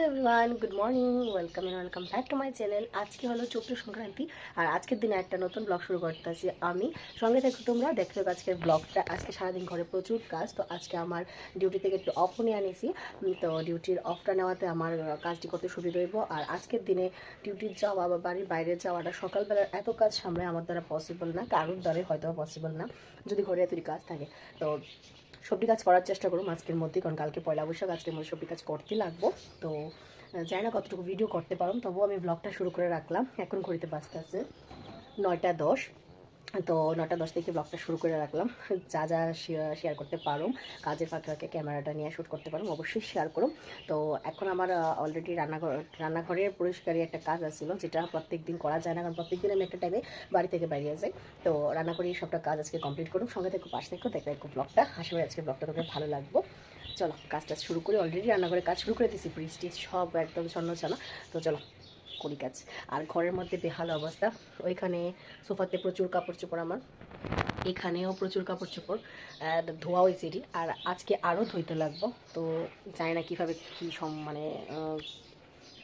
Hello everyone, good morning, welcome and welcome back to my channel. আজকে হলো চৈত্র সংক্রান্তি, আর আজকের দিনে একটা নতুন ব্লগ শুরু করতেছি আমি। সঙ্গে থাকো তোমরা, দেখতে থাকো আজকের ব্লগটা। আজকে সারাদিন ঘরে প্রচুর কাজ, তো আজকে আমার ডিউটি থেকে একটু অফ নিয়ে আনিছি। তো ডিউটির অফটা নেওয়াতে আমার কাজটি করতে সুবিধা হইব। আর আজকের দিনে ডিউটির যাওয়া বা বাড়ির বাইরে যাওয়াটা সকালবেলার এত কাজ সামনে আমার দ্বারা পসিবল না, কারোর দ্বারাই হয়তো পসিবল না, যদি ঘরে এতটি কাজ থাকে। তো সবজি কাজ করার চেষ্টা করুন, আজকের মধ্যেই, কারণ কালকে পয়লা বৈশাখ আজকের মধ্যে সবজি কাজ করতে লাগবো। তো জানি না কতটুকু ভিডিও করতে পারুন তবুও আমি ব্লগটা শুরু করে রাখলাম। এখন ঘড়িতে বাসতে আছে নয়টা দশ। তো নটা দশ থেকে ব্লগটা শুরু করে রাখলাম। যা যা শেয়ার করতে পারো, কাজের ফাঁকে ফাঁকে ক্যামেরাটা নিয়ে শ্যুট করতে পারো, অবশ্যই শেয়ার করো। তো এখন আমার অলরেডি রান্নাঘর রান্নাঘরের পরিষ্কারই একটা কাজ আছিল, যেটা প্রত্যেক দিন করা যায় না, কারণ প্রত্যেক দিন আমি একটা টাইমে বাড়ি থেকে বেরিয়ে যাই। তো রান্না করে, সবটা কাজ আজকে কমপ্লিট করুন সঙ্গে থেকে, পাশ থেকে, দেখে একটু ব্লগটা করি আজকে ব্লগটা তোকে ভালো লাগবো। চলো, কাজটা শুরু করি। অলরেডি রান্নাঘরে কাজ শুরু করে দিয়েছি ফ্রিজ সব একদম ছন্ন ছানা তো চলো করি কাজ। আর ঘরের মধ্যে বেহাল অবস্থা। ওইখানে সোফাতে প্রচুর কাপড় চোপড় আমার। এখানেও প্রচুর কাপড় চোপড় ধোয়া হয়েছে এটি। আর আজকে আরও ধুইতে লাগবো। তো জানি না কীভাবে কী সম মানে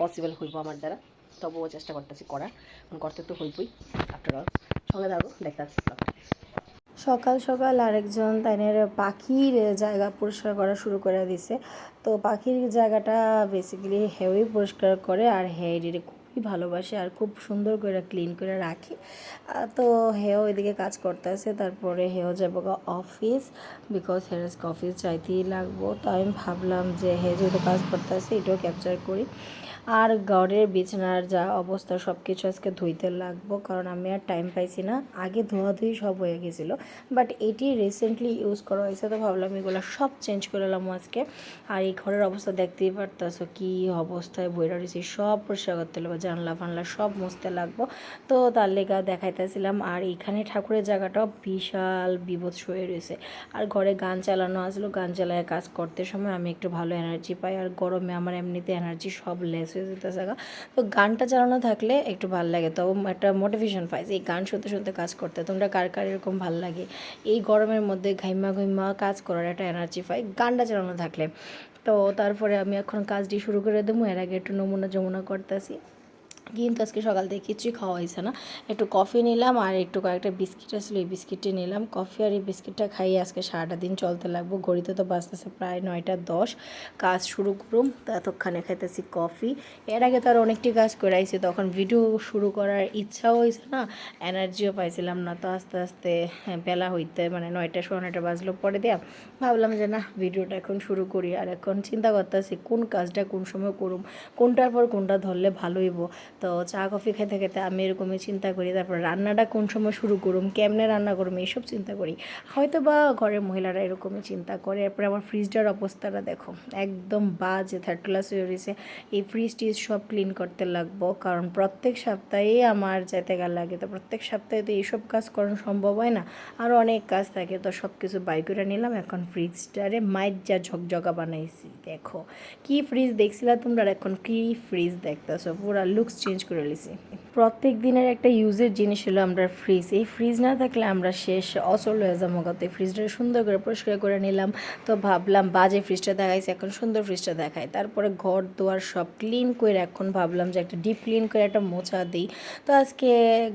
পসিবল হইব আমার দ্বারা। তবুও চেষ্টা করতেছি কারণ করতে তো হইবই আফটার অল সঙ্গে থাকো, দেখতে। সকাল সকাল আরেকজন তাইনের পাখির জায়গা পরিষ্কার করা শুরু করে দিছে। তো পাখির জায়গাটা বেসিক্যালি হেউই পরিষ্কার করে আর হেডির খুবই ভালোবাসে আর খুব সুন্দর করে ক্লিন করে রাখি। তো হেও এদিকে কাজ করতেছে, তারপরে হেও যাব অফিস বিকজ হের আজকে অফিস চাইতেই লাগবো। তো আমি ভাবলাম যে হে যেহেতু কাজ করতেছে, এটাও ক্যাপচার করি। আর ঘরের বিছানার যা অবস্থা সব কিছু আজকে ধুইতে লাগবো, কারণ আমি আর টাইম পাইছি না। আগে ধোয়াধুয়ি সব হয়ে গেছিল বাট এটি রিসেন্টলি ইউজ করা হয়েছে, তো ভাবলাম এগুলো সব চেঞ্জ করে এলাম আজকে। আর এই ঘরের অবস্থা দেখতেই পারতেছো কি অবস্থায় বইরা রয়েছে, সব পরিষ্কার করতে লাগবো জানলা ফানলা সব মুছতে লাগবো। তো তার লেগা দেখাইতেছিলাম আর এখানে ঠাকুরের জায়গাটাও বিশাল বিভৎস হয়ে রয়েছে। আর ঘরে গান চালানো আসলো, গান চালায় কাজ করতে সময় আমি একটু ভালো এনার্জি পাই আর গরমে আমার এমনিতে এনার্জি সব লেস হয়ে যেতেছে। তো গানটা চালানো থাকলে একটু ভালো লাগে, তো একটা মোটিভেশন পাই যে এই গান শুনতে শুনতে কাজ করতে। তোমরা কার কার এরকম ভালো লাগে? এই গরমের মধ্যে ঘাইমা ঘুইমা কাজ করার একটা এনার্জি পাই গানটা চালানো থাকলে। তো তারপরে আমি এখন কাজটি শুরু করে দেবো, এর আগে একটু নমুনা যমুনা করতেছি। কিন্তু আজকে সকাল থেকে কিছুই খাওয়া হয়েছে না। একটু কফি নিলাম আর একটু কয়েকটা বিস্কিট আসলে এই বিস্কিটটি নিলাম। কফি আর এই বিস্কিটটা খাইয়ে আজকে সারাটা দিন চলতে লাগবো। ঘড়িতে তো বাজতেছে প্রায় নয়টা দশ। কাজ শুরু করুম তো এতক্ষণে খাইতেছি কফি এর আগে তো আর অনেকটি কাজ করে আইছি তখন ভিডিও শুরু করার ইচ্ছাও হয়েছে না এনার্জিও পাইছিলাম না। তো আস্তে আস্তে হ্যাঁ, বেলা হইতে মানে নয়টা সোয়া নয়টা বাজলো পরে দেয়া ভাবলাম যে না ভিডিওটা এখন শুরু করি। আর এখন চিন্তা করতেছি কোন কাজটা কোন সময় করুম কোনটার পর কোনটা ধরলে ভালো হইব। তো চা, কফি খেতে খেতে আমি এরকমই চিন্তা করি, তারপর রান্নাটা কোন সময় শুরু করুম, কেমনে রান্না করুম, এইসব চিন্তা করি। হয়তো বা ঘরের মহিলারা এরকমই চিন্তা করে, এরপরে আমার ফ্রিজটার অবস্থাটা দেখো, একদম বাজে থার্ড ক্লাস হয়ে রয়েছে এই ফ্রিজ টিজ সব ক্লিন করতে লাগবো, কারণ প্রত্যেক সপ্তাহে আমার যেতে গেল লাগে, তো প্রত্যেক সপ্তাহে তো এইসব কাজ করানো সম্ভব হয় না। আরও অনেক কাজ থাকে, তো সব কিছু বাই করে নিলাম, এখন ফ্রিজটারে মাইট যা ঝকঝকা বানাইছি, দেখো। কি ফ্রিজ দেখছিলা তোমরা এখন কি ফ্রিজ দেখতেছো? পুরো লুকস চেঞ্জ করে লিছি প্রত্যেক দিনের একটা ইউজের জিনিস হলো আমরা ফ্রিজ এই ফ্রিজ না থাকলে আমরা শেষ অচল হয়ে যাব কত এই ফ্রিজটা সুন্দর করে পরিষ্কার করে নিলাম। তো ভাবলাম বাজে ফ্রিজটা দেখাইছে, এখন সুন্দর ফ্রিজটা দেখায় তারপরে ঘর দুয়ার সব ক্লিন করে এখন ভাবলাম যে একটা ডিপ ক্লিন করে একটা মোছা দিই। তো আজকে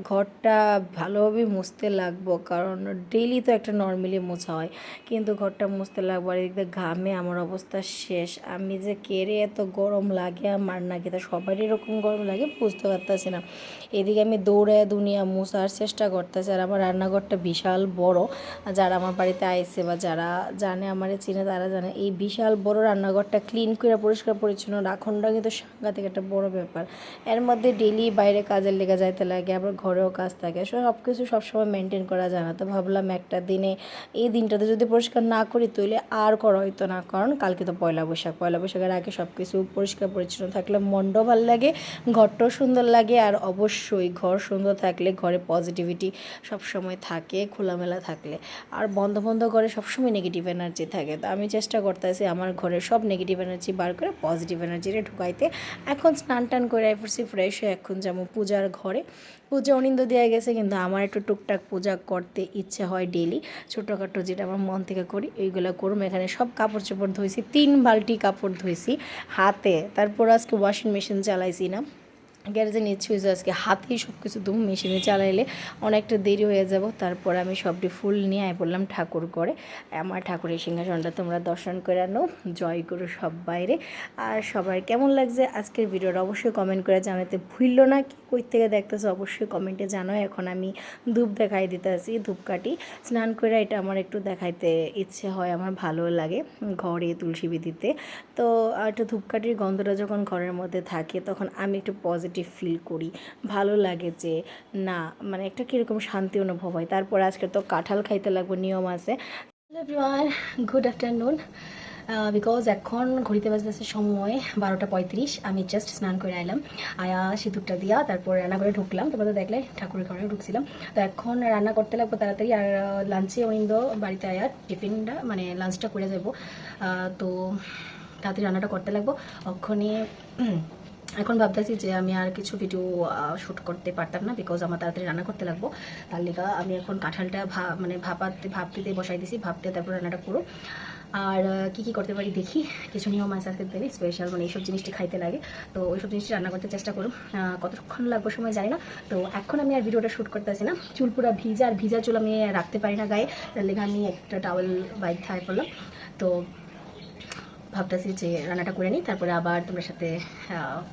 ঘরটা ভালোভাবে মুছতে লাগবো, কারণ ডেইলি তো একটা নর্মালি মোছা হয়। কিন্তু ঘরটা মুছতে লাগবো আর এদিকে ঘামে আমার অবস্থা শেষ। আমি যে কেড়ে এত গরম লাগে আমার নাকি, তা সবারই এরকম গরম লাগে। বুঝতে পারতেছি না। এদিকে আমি দৌড়ে দুনিয়া মুছার চেষ্টা করতেছি আর আমার রান্নাঘরটা বিশাল বড়। যারা আমার বাড়িতে আইছে বা যারা জানে, আমারে চিনে, তারা জানে, এই বিশাল বড় রান্নাঘরটা ক্লিন করে পরিষ্কার পরিচ্ছন্ন রাখনটা কিন্তু সাংঘাতিক একটা বড় ব্যাপার। এর মধ্যে ডেলি বাইরে কাজের লেগে যাইতে লাগে, আবার ঘরেও কাজ থাকে। সব কিছু সবসময় মেনটেন করা যায় না। তো ভাবলাম একটা দিনে এই দিনটাতে যদি পরিষ্কার না করি তাহলে আর করা হইতো না। কারণ কালকে তো পয়লা বৈশাখ। পয়লা বৈশাখের আগে সব কিছু পরিষ্কার পরিচ্ছন্ন থাকলে মনটাও ভালো লাগে, ঘরটাও সুন্দর লাগে আর অবশ্যই ঘর সুন্দর থাকলে ঘরে পজিটিভিটি সবসময় থাকে, খোলামেলা থাকলে। আর বন্ধ বন্ধ করে সবসময় নেগেটিভ এনার্জি থাকে। তো আমি চেষ্টা করতেছি আমার ঘরে সব নেগেটিভ এনার্জি বার করে পজিটিভ এনার্জিটা ঢুকাইতে। এখন স্নান টান করে পড়ছি ফ্রেশ হয়ে এখন যেমন পূজার ঘরে। পূজা অনিন্দ দেওয়া গেছে কিন্তু আমার একটু টুকটাক পূজা করতে ইচ্ছে হয় ডেলি ছোটোখাটো যেটা আমার মন থেকে করি এইগুলো করুম। এখানে সব কাপড় চোপড় ধুইছি, তিন বালতি কাপড় ধুইছি হাতে। তারপর আজকে ওয়াশিং মেশিন চালাইছি না। গ্যারেজে নিচ্ছে হয়েছে আজকে হাতেই সব কিছু দুম মেশিনে চালাইলে অনেকটা দেরি হয়ে যাব। তারপর আমি সবটি ফুল নিয়ে আয় বললাম ঠাকুর করে আমার ঠাকুরের সিংহাসনটা তোমরা দর্শন করে আনো। জয় করো সব বাইরে। আর সবার কেমন লাগছে আজকের ভিডিওটা অবশ্যই কমেন্ট করে জানাতে ভুললো না। কি কই থেকে দেখতেছো অবশ্যই কমেন্টে জানো এখন আমি ধূপ দেখাই দিতেছি, ধূপকাঠি। স্নান করে এটা আমার একটু দেখাইতে ইচ্ছে হয়, আমার ভালো লাগে ঘরে তুলসী বিধিতে। তো একটু ধূপকাঠির গন্ধটা যখন ঘরের মধ্যে থাকে, তখন আমি একটু পজিটিভ ফিল করি। ভালো লাগে যে, না মানে একটা কীরকম শান্তি অনুভব হয়। তারপর আজকে তো কাঁঠাল খাইতে লাগবে, নিয়ম আছে। গুড আফটারনুন বিকজ এখন ঘড়িতে বাজতেছে সময় বারোটা পঁয়ত্রিশ, আমি জাস্ট স্নান করে আইলাম। আয়া সিঁদুরটা দিয়া তারপর রান্না করে ঢুকলাম। তারপর তো দেখলে ঠাকুরের ঘরে ঢুকছিলাম। তো এখন রান্না করতে লাগবো তাড়াতাড়ি আর লাঞ্চে অনিন্দ বাড়িতে আয়া টিফিনটা মানে লাঞ্চটা করে যাব। তো তাড়াতাড়ি রান্নাটা করতে লাগবো। ওখানে এখন ভাবতেছি যে আমি আর কিছু ভিডিও শ্যুট করতে পারতাম না বিকজ আমার তাড়াতাড়ি রান্না করতে লাগবো। তার লেগা আমি এখন কাঁঠালটা ভা মানে ভাপাতে ভাপতে বসাই দিছি, ভাপতে তারপর রান্নাটা করো। আর কি কি করতে পারি দেখি। কিছু নিয়ম আছে আজকে দেবে স্পেশাল মানে এইসব জিনিসটি খাইতে লাগে। তো ওইসব জিনিসটি রান্না করতে চেষ্টা করুন। কতক্ষণ লাগবে সময় জানি না। তো এখন আমি আর ভিডিওটা শ্যুট করতেছি না। চুল পুরো ভিজা, আর ভিজা চুল আমি রাখতে পারি না গায়ে। তার লেগে আমি একটা টাওয়েল বাইক থাই করলাম তো ভাবতেছি যে রান্নাটা করে নিই, তারপরে আবার তোমার সাথে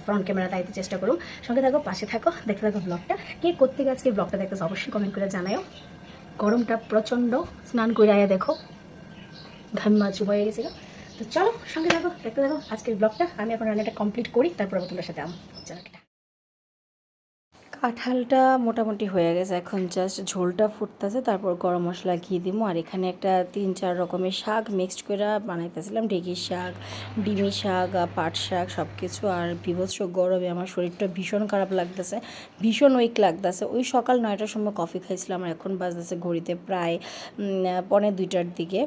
ফ্রন্ট ক্যামেরা তাইতে চেষ্টা করো সঙ্গে থাকো, পাশে থাকো, দেখতে থাকো ব্লগটা কে করতে আজকে ব্লগটা দেখতেছে অবশ্যই কমেন্ট করে জানাও গরমটা প্রচণ্ড, স্নান করে আয়া দেখো। ঘাম্মা চুপ হয়ে গেছিল। তো চলো, সঙ্গে থাকো, দেখতে থাকো আজকের ব্লগটা আমি এখন রান্নাটা কমপ্লিট করি, তারপর আবার তোমার সাথে আম চলো। কাঁঠালটা মোটামুটি হয়ে গেছে। এখন জাস্ট ঝোলটা ফুটতেছে, তারপর গরম মশলা ঘি দিব। আর এখানে একটা তিন চার রকমের শাক মিক্সড করে বানাইতেছিলাম। ঢেঁকির শাক, ডিমি শাক পাট শাক সব কিছু আর বিভৎস গরমে আমার শরীরটা ভীষণ খারাপ লাগতেছে, ভীষণ উইক লাগতেছে। ওই সকাল নয়টার সময় কফি খাইছিলাম। আর এখন বাজতেছে ঘড়িতে প্রায় পৌনে দুইটার দিকে।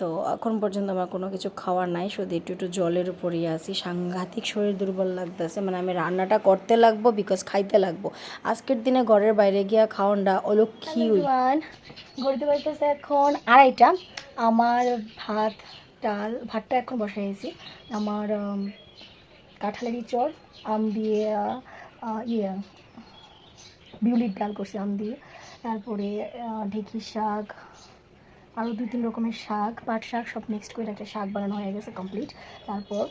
তো এখন পর্যন্ত আমার কোনো কিছু খাওয়ার নাই শুধু একটু একটু জলের উপরেই আছি। সাংঘাতিক শরীর দুর্বল লাগতেছে মানে আমি রান্নাটা করতে লাগবো বিকজ খাইতে লাগবো। আজকের দিনে ঘরের বাইরে গিয়া খাওয়ানটা অলক্ষী ঘড়িতে বাজতেছে এখন আড়াইটা। আমার ভাত ডাল ভাতটা এখন বসাইছি আমার কাঁঠালের চর আম দিয়ে ইয়ে বিউলির ডাল করছি আম দিয়ে। তারপরে ঢেঁকি শাক আরও দুই, তিন রকমের শাক, পাট শাক, সব মিক্সড করে একটা শাক বানানো হয়ে গেছে কমপ্লিট তারপর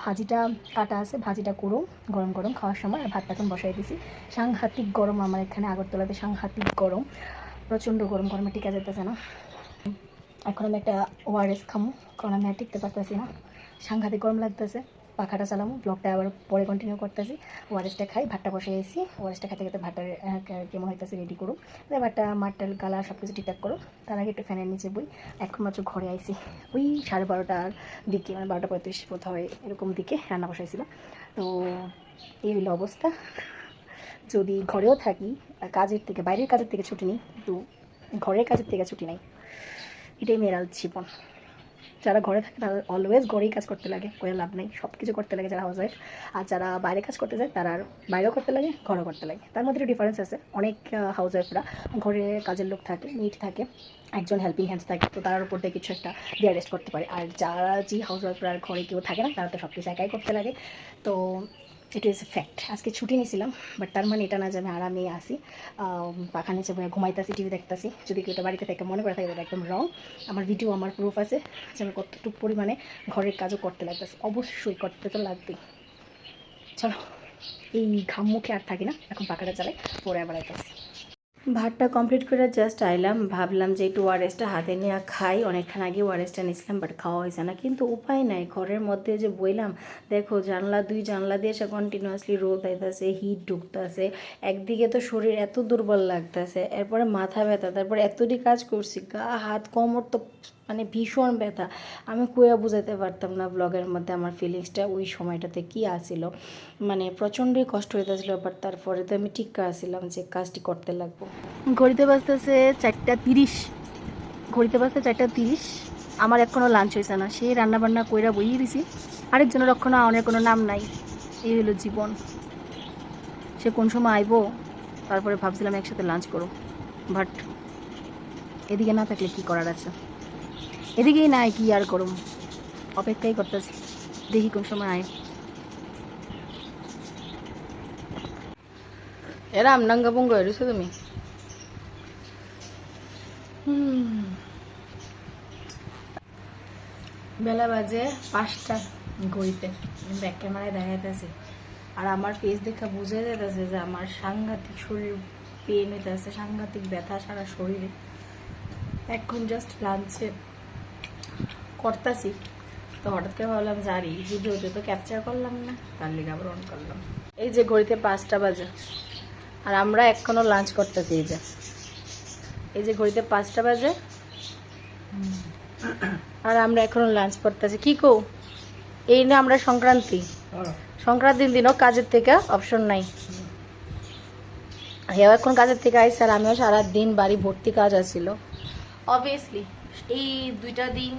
ভাজিটা কাটা আছে, ভাজিটা করো গরম গরম খাওয়ার সময় আর ভাতটা এখন বসাই দিছি। সাংঘাতিক গরম আমার এখানে আগরতলাতে, সাংঘাতিক গরম। প্রচণ্ড গরম, গরমে টিকা যেতেছে না। এখন আমি একটা ওআরএস খামো, কারণ আমি আর টিকতে পারতেছি না। সাংঘাতিক গরম লাগতেছে। পাখাটা চালামো ব্লগটা আবার পরে কন্টিনিউ করতেছি। ওআরএসটা খাই, ভাতটা বসে এসেছি ওআরএসটা খেতে খেতে ভাতটা কেমন হইতেছে রেডি করুন ভাতটা মাটটাল গালা সব কিছু ঠিকঠাক করো তার আগে একটু ফ্যানের নিচে বই এখন মাত্র ঘরে আইসি ওই সাড়ে বারোটার দিকে মানে বারোটা পঁয়ত্রিশ হয়, এরকম দিকে রান্না বসাইছিল তো এই হলো অবস্থা। যদি ঘরেও থাকি কাজের থেকে, বাইরের কাজের থেকে ছুটি নিই, কিন্তু ঘরের কাজের থেকে ছুটি নাই। এটাই মেয়েরাল জীবন। যারা ঘরে থাকে তারা অলওয়েজ ঘরেই কাজ করতে লাগে কোনো লাভ নেই সব কিছু করতে লাগে যারা হাউস ওয়াইফ আর যারা বাইরে কাজ করতে যায়, তারা আর বাইরেও করতে লাগে, ঘরেও করতে লাগে। তার মধ্যে ডিফারেন্স আছে, অনেক হাউস ওয়াইফরা ঘরে কাজের লোক থাকে মিট থাকে, একজন হেল্পিং হ্যান্ডস থাকে, তো তার উপর দিয়ে কিছু একটা দিয়ে করতে পারে। আর যারা যে হাউস ওয়াইফরা ঘরে কেউ থাকে না, তারা তো সব কিছু একাই করতে লাগে। তো ইট ইজ ফ্যাক্ট আজকে ছুটি নিয়েছিলাম বাট তার মানে এটা না যে আমি আরামে আসি পাখানে বয়ে ঘুমাইতেছি টিভি দেখতেছি, যদি কেউ বাড়িতে থেকে, মনে করে থাকে এটা একদম রং আমার ভিডিও আমার প্রুফ আছে যে আমি কতটুকু পরিমাণে ঘরের কাজও করতে লাগতেছি। অবশ্যই করতে তো লাগবেই। চলো, এই ঘাম মুখে আর থাকি না, এখন পাখাটা চালাই, পরে আবার আইতেছি। ভাতটা কমপ্লিট করে জাস্ট আইলাম, ভাবলাম যে একটু ওয়ারেসটা হাতে নিয়ে খাই। অনেকক্ষণ আগে ওয়ারেসটা নিয়েছিলাম বাট খাওয়া হয়েছে না। কিন্তু উপায় নাই, ঘরের মধ্যে যে বইলাম, দেখো জানলা, দুই জানলা দিয়ে সে কন্টিনিউয়াসলি রোদ আইতাছে হিট ঢুকতেছে। একদিকে তো শরীর এত দুর্বল লাগতেছে, এরপরে মাথা ব্যথা, তারপরে এতটি কাজ করছি, গা, হাত, কোমর তো মানে ভীষণ ব্যথা। আমি কুয়া বুঝাতে পারতাম না ব্লগের মধ্যে আমার ফিলিংসটা ওই সময়টাতে কী আসিল মানে প্রচণ্ডই কষ্ট হয়ে হইতেছিল বাট তারপরে তো আমি ঠিক আসছিলাম যে কাজটি করতে লাগবো। ঘড়িতে বাজতেছে চারটা তিরিশ। ঘড়িতে বাজতে চারটা তিরিশ। আমার এখনও লাঞ্চ হয়েছে না। সে রান্না বান্না কইরা বইয়ে দিছি। আরেকজনের রক্ষণা অনেক কোনো নাম নাই। এই হলো জীবন। সে কোন সময় আইবো, তারপরে ভাবছিলাম একসাথে লাঞ্চ করো। বাট এদিকে না থাকলে কি করার আছে? এদিকেই নাই কি আর করুম। অপেক্ষাই করতেছি। দেখি কোন সময় আয়। এরা আমনাঙ্গা বঙ্গ হয়েছো তুমি? বেলা বাজে পাঁচটা ঘড়িতে ব্যাক ক্যামেরায় দেখাইতেছে। আর আমার ফেস দেখা বুঝে যেতেছে যে আমার সাংঘাতিক শরীর পেন হইতেছে সাংঘাতিক ব্যথা সারা শরীরে। এখন জাস্ট লাঞ্চে করতেছি। তো হঠাৎ করে ভাবলাম জানি ভিডিওতে তো ক্যাপচার করলাম না তার লিগে আবার অন করলাম। এই যে ঘড়িতে পাঁচটা বাজে আর আমরা এখনও লাঞ্চ করতেছি এই যে। এই যে ঘড়িতে পাঁচটা বাজে আর আমরা এখনও লাঞ্চ করতেছি। কি কো এই না আমরা সংক্রান্তি। সংক্রান্তির দিনও কাজের থেকে অপশন নাই। হেও এখন কাজের থেকে আইসে আর আমিও সারা দিন বাড়ি ভর্তি কাজ আছিল। অবভিয়াসলি এই দুইটা দিন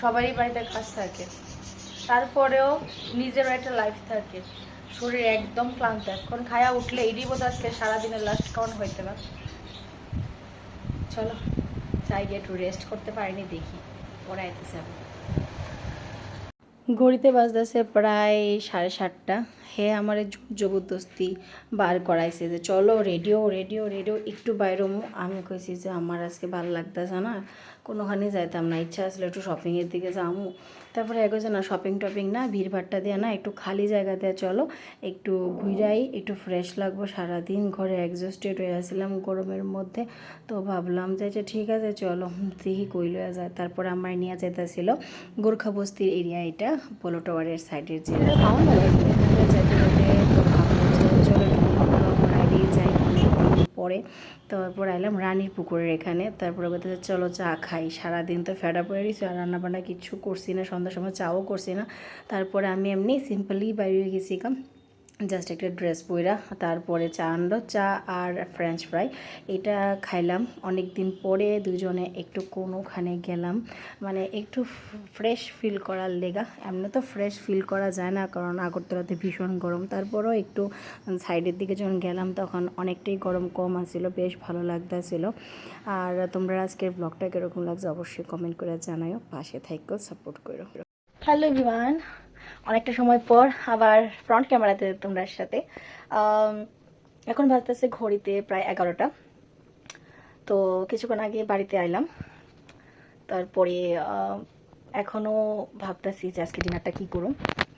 সবারই বাড়িতে কাজ থাকে। তারপরেও নিজেরও একটা লাইফ থাকে। শরীর একদম ক্লান্ত। এখন খায়া উঠলে এরই বোধ আজকে সারাদিনের লাস্ট কাউন্ট হইতে পারে। চলো, চাই গিয়ে একটু রেস্ট করতে পারিনি, দেখি। পরে আইতেছে ঘড়িতে বাজতেছে প্রায় সাড়ে সাতটা। হে আমার জবরদস্তি বার করাইছে যে, চলো রেডিও রেডিও রেডিও একটু বাইরমু আমি কইছি যে, আমার আজকে ভালো লাগতেছে না। কোনোখানে যাইতাম না। ইচ্ছা আসলে একটু শপিংয়ের দিকে যামু। তারপরে এগোছে না শপিং টপিং না, ভিড় ভাট্টা দিয়ে না, একটু খালি জায়গা দিয়ে চলো। একটু ঘুরাই, একটু ফ্রেশ লাগবো। সারাদিন ঘরে অ্যাডজাস্টেড হয়ে আসছিলাম গরমের মধ্যে। তো ভাবলাম যে আচ্ছা ঠিক আছে, চলো। দেখি কই লয়া যায়। তারপরে আমার নিয়ে যেতেছিল গোর্খা বস্তির এরিয়া এটা, পোলো টাওয়ারের সাইডের যে রাস্তা, এখানে যেতে যেতে তো ভাবলাম যে চলো রাইডে যাই অনেকদিন পরে। তারপর আইলাম রানীর পুকুরের এখানে। তারপরে বলতে চলো চা খাই। সারাদিন তো ফেডা পড়ে গেছি আর রান্নাবান্না কিছু করছি না, সন্ধ্যার সময় চাও করছি না। তারপরে আমি এমনি সিম্পলি বাইরে গেছি কাম জাস্ট একটা ড্রেস পইরা তারপরে চা আনলো, চা আর ফ্রেঞ্চ ফ্রাই এটা খাইলাম। অনেক দিন পরে দুজনে একটু কোনোখানে গেলাম। মানে একটু ফ্রেশ ফিল করার লেগা। এমনি তো ফ্রেশ ফিল করা যায় না, কারণ আগরতলাতে ভীষণ গরম। তারপরেও একটু সাইডের দিকে যখন গেলাম, তখন অনেকটাই গরম কম আসছিল বেশ ভালো লাগতেছিল। আর তোমরা আজকের ব্লগটা কীরকম লাগছে অবশ্যই কমেন্ট করে জানাও পাশে থাইকো সাপোর্ট করো। হ্যালো এভরিওয়ান অনেকটা সময় পর আবার ফ্রন্ট ক্যামেরাতে তোমরা সাথে এখন বাজতেছে ঘড়িতে প্রায় এগারোটা। তো কিছুক্ষণ আগে বাড়িতে আইলাম। তারপরে এখনও ভাবতেছি যে আজকে ডিনারটা কী করুন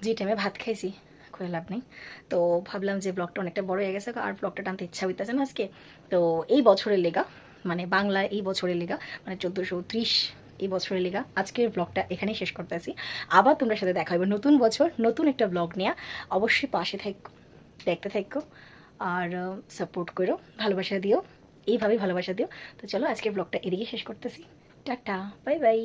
যে টাইমে ভাত খাইছি করে লাভ নেই। তো ভাবলাম যে ব্লগটা অনেকটা বড় হয়ে গেছে, আর ব্লগটা টানতে ইচ্ছা হইতেছে না আজকে। তো এই বছরের লেগা মানে বাংলা এই বছরের লেগা মানে চোদ্দোশো ত্রিশ এই বছরের লেগা। আজকের ব্লগটা এখানেই শেষ করতেছি আবার তোমরা সাথে দেখা হবে নতুন বছর, নতুন একটা ব্লগ নিয়ে। অবশ্যই পাশে থাকো, দেখতে থাকো আর সাপোর্ট করো, ভালোবাসা দিও। এইভাবেই ভালোবাসা দিও। তো চলো আজকের ব্লগটা এদিকে শেষ করতেছি। Tata bye bye